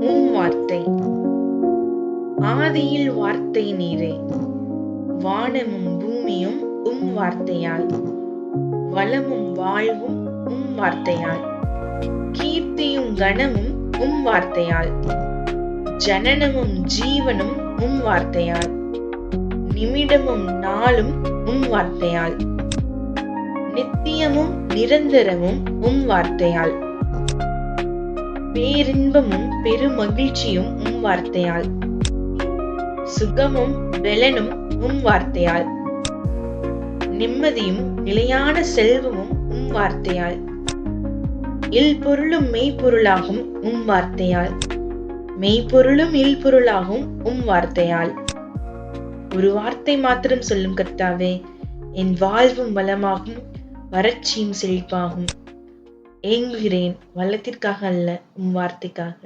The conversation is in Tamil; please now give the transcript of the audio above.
உம் வார்த்தை. ஆதியில் வார்த்தை நீரே. வானமும் பூமியும் உம் வார்த்தையால். வளமும் வாழ்வும் உம் வார்த்தையால். கீர்த்தியும் கனமும் உம் வார்த்தையால். ஜனனமும் ஜீவனும் உம் வார்த்தையால். நிமிடமும் நாளும் உம் வார்த்தையால். நித்தியமும் நிரந்தரமும் உம் வார்த்தையால். பேரின்பமும் பெருமகிழ்ச்சியும் உம் வார்த்தையால். சுகமும் பலனும் உம் வார்த்தையால். நிம்மதியும் நிலையான செல்வமும் உம் வார்த்தையால். இல்பொருளும் மெய்ப்பொருளாகும் உம் வார்த்தையால். மெய்ப்பொருளும் இல்பொருளாகும் உம் வார்த்தையால். ஒரு வார்த்தை மாத்திரம் சொல்லும் கர்த்தாவே என் வாழ்வும் வளமாகும் வறட்சியும் செழிப்பாகும். ஏங்குகிறேன். வல்லத்திற்காக அல்ல உம் வார்த்தைக்காக.